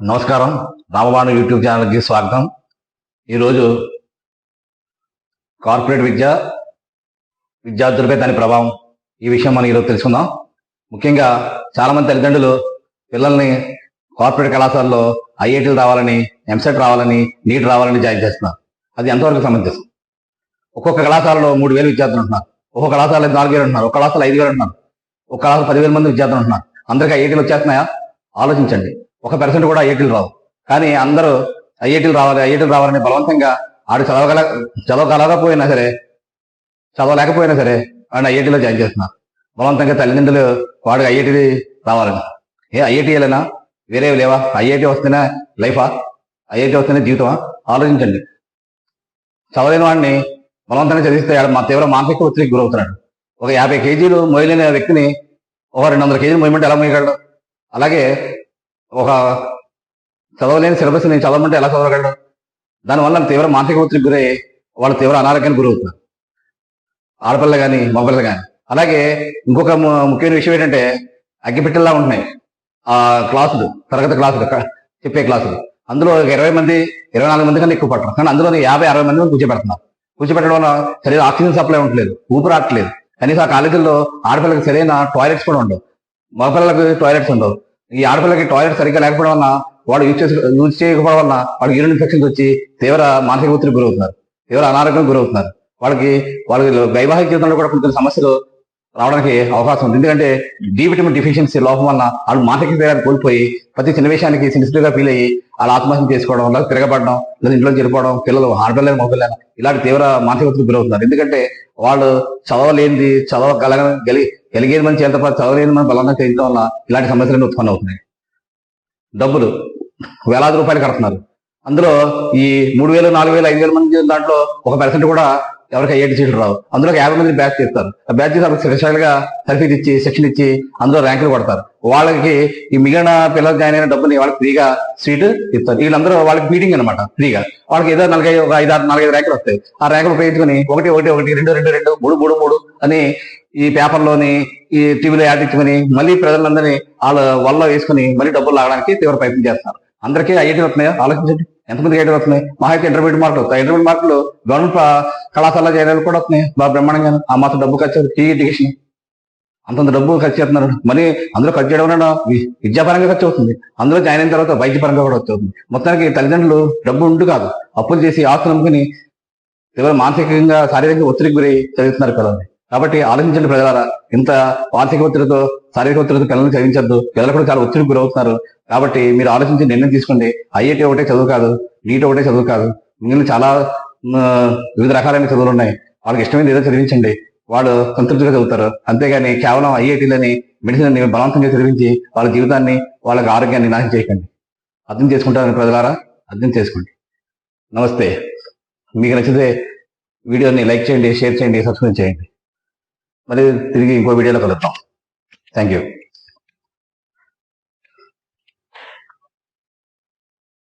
నమస్కారం. రామబాణు యూట్యూబ్ ఛానల్కి స్వాగతం. ఈరోజు కార్పొరేట్ విద్య విద్యార్థులపై దాని ప్రభావం ఈ విషయం మనం ఈరోజు తెలుసుకుందాం. ముఖ్యంగా చాలామంది తల్లిదండ్రులు పిల్లల్ని కార్పొరేట్ కళాశాలలో ఐఐటీలు రావాలని ఎంసెట్ రావాలని నీట్ రావాలని జాయిన్ చేస్తున్నారు. అది ఎంతవరకు సమంజసం? ఒక్కొక్క కళాశాలలో మూడు వేలు విద్యార్థులు ఉంటున్నారు. ఒక్కొక్క కళాశాల నాలుగు వేలు ఉంటున్నారు. ఒక కళాశాల ఐదు వేలు ఉంటున్నారు. ఒక కళాశాల పదివేల మంది విద్యార్థులు ఉంటున్నారు. అందరికీ ఐఐటీలు వచ్చేస్తున్నాయా? ఆలోచించండి. ఒక పర్సెంట్ కూడా ఐఐటీలు రావు. కానీ అందరూ ఐఐటీలు రావాలి ఐఐటీలు రావాలని బలవంతంగా ఆడు చదవగల చదవగలకపోయినా సరే చదవలేకపోయినా సరే వాడిని ఐఐటీలో జాయిన్ చేస్తున్నారు. బలవంతంగా తల్లిదండ్రులు వాడు ఐఐటీ రావాలని. ఏ ఐఐటీ వెళ్ళినా లేవా? ఐఐటీ వస్తేనే లైఫా? ఐఐటీ వస్తేనే జీవితమా? ఆలోచించండి. చదవలేని వాడిని బలవంతంగా చదివిస్తే మా తీవ్ర మానసిక ఒత్తిడికి గురవుతున్నాడు. ఒక యాభై కేజీలు మోయలేని వ్యక్తిని ఒక రెండు వందల కేజీలు మోయమంటే ఎలా మోయగలడు అలాగే ఒక చదవలేని సిలబస్ నేను చదవమంటే ఎలా చదవగలడు దానివల్ల తీవ్ర మానసిక ఒత్తిడికి గురై వాళ్ళు తీవ్ర అనారోగ్యానికి గురవుతున్నారు ఆడపిల్ల కానీ మగపిల్ల కానీ అలాగే ఇంకొక ము- ముఖ్యమైన విషయం ఏంటంటే అగ్గిపెట్టెల్లా ఉంటున్నాయి. ఆ క్లాసులు తరగతి క్లాసులు చెప్పే క్లాసులు. అందులో ఒక ఇరవై మంది ఇరవై నాలుగు మంది కన్నా ఎక్కువ పట్టరు కానీ అందులో యాభై అరవై మంది కూర్చోబెడుతున్నారు కూర్చోబెట్టడం వల్ల సరైన ఆక్సిజన్ సప్లై ఉండట్లేదు ఊపిరాట్లేదు కనీసం ఆ కాలేజీల్లో ఆడపిల్లలకు సరైన టాయిలెట్స్ కూడా ఉండవు. మగపిల్లలకు టాయిలెట్స్ ఉండవు. ఈ ఆడపిల్లకి టాయిలెట్ సరిగ్గా లేకపోవడం వల్ల వాడు యూజ్ చేసి యూజ్ చేయకపోవడం వల్ల వాడికి యూరిన్ ఇన్ఫెక్షన్స్ వచ్చి తీవ్ర మానసిక ఒత్తిడికి గురవుతున్నారు. తీవ్ర అనారోగ్యం గురవుతున్నారు. వాళ్ళకి వాళ్ళకి వైవాహిక జీవితంలో కూడా కొన్ని సమస్యలు రావడానికి అవకాశం ఉంది. ఎందుకంటే డి విటమిన్ డిఫిషియన్సీ లోపం వల్ల వాళ్ళు మానసిక ధైర్యాన్ని కోల్పోయి ప్రతి చిన్న విషయానికి సెన్సిటివ్ ఫీల్ అయ్యి వాళ్ళు ఆత్మహత్య చేసుకోవడం లేదా తిరగబడడం లేదా ఇంట్లో చెడిపోవడం పిల్లలు ఆడపిల్లలు మొబైల్ ఇలాంటి తీవ్ర మానసిక ఒత్తిడికి గురవుతున్నారు. ఎందుకంటే వాళ్ళు చదవలేనిది చదవగలగ గలి ఎలిగేది మంచి ఎంత చదవలేదు మనం బలంగా చేయడం వల్ల ఇలాంటి సమస్యలు ఉత్పన్నం అవుతున్నాయి. డబ్బులు వేలాది రూపాయలు కడుతున్నారు. అందులో ఈ మూడు వేలు నాలుగు వేలు ఐదు వేల మంది దాంట్లో ఒక పర్సెంట్ కూడా ఎవరికి ఐఐటి సీట్లు రావు. అందులో యాభై మంది బ్యాచ్ చేస్తారు. ఆ బ్యాచ్ చేసి వాళ్ళకి స్పెషల్గా సర్టిఫికేట్ ఇచ్చి సెక్షన్ ఇచ్చి అందులో ర్యాంకులు కొడతారు. వాళ్ళకి ఈ మిగిలిన పిల్లలు జాయిన్ అయిన డబ్బుని వాళ్ళకి ఫ్రీగా సీట్ ఇస్తారు. వీళ్ళందరూ వాళ్ళకి మీటింగ్ అనమాట ఫ్రీగా. వాళ్ళకి ఏదో నలభై ఒక ఐదు ఆరు నాలుగైదు ర్యాంకులు వస్తాయి. ఆ ర్యాంకులు ఉపయోగించుకుని ఒకటి ఒకటి ఒకటి రెండు రెండు రెండు మూడు మూడు మూడు అని ఈ పేపర్లోని ఈ టీవీలో యాడ్ ఇచ్చుకుని మళ్ళీ ప్రజలందరినీ వాళ్ళ వల్ల వేసుకుని మళ్ళీ డబ్బులు లాగడానికి తీవ్ర ప్రయత్నం చేస్తారు. అందరికీ ఐఐటీ వస్తున్నాయో? ఆలోచించండి. ఎంతమంది ఐఐటీ వస్తున్నాయి? మహా ఇంటర్మీడియట్ మార్కులు వస్తాయి. ఇంటర్మీడియట్ మార్కులు గవర్నమెంట్ కళాశాల చేరాలు కూడా వస్తున్నాయి. బాగా బ్రహ్మాండంగా. ఆ మాత్రం డబ్బు ఖర్చు టీ ఎడ్యుకేషన్ అంతంత డబ్బు ఖర్చు చేస్తున్నారు. మరి అందులో ఖర్చు చేయడం వలన వి- విద్యాపరంగా ఖర్చు అవుతుంది. అందులో జాయిన్ అయిన తర్వాత వైద్యపరంగా కూడా ఖర్చు అవుతుంది. మొత్తానికి తల్లిదండ్రులు డబ్బు ఉండు కాదు. అప్పులు చేసి ఆస్తులు అమ్ముకుని తీవ్ర మానసికంగా శారీరకంగా ఒత్తిడికి గురి చదువుతున్నారు పిల్లల్ని. కాబట్టి ఆలోచించండి ప్రజలారా ఇంత ఆర్థిక ఒత్తిడితో శారీరక ఒత్తిడితో పిల్లల్ని చదివించద్దు. పిల్లలు కూడా చాలా ఒత్తిడికి గురవుతున్నారు. కాబట్టి మీరు ఆలోచించి నిర్ణయం తీసుకోండి. ఐఐటి ఒకటే చదువు కాదు నీట్ ఒకటే చదువు కాదు. మిగిలిన చాలా వివిధ రకాలైన చదువులు ఉన్నాయి. వాళ్ళకి ఇష్టమైన ఏదో చదివించండి. వాళ్ళు సంతృప్తిగా చదువుతారు. అంతేగాని కేవలం ఐఐటీలని మెడిసిన్ అని బలవంతంగా చదివించి వాళ్ళ జీవితాన్ని వాళ్ళకి ఆరోగ్యాన్ని నాశనం చేయకండి. అర్థం చేసుకుంటారని ప్రజలారా అర్థం చేసుకోండి. నమస్తే. మీకు నచ్చితే వీడియోని లైక్ చేయండి షేర్ చేయండి సబ్స్క్రైబ్ చేయండి. മറ്റേ തിരികെ ഇൻക്വയറിയിലൊക്കെ എത്താം താങ്ക് യു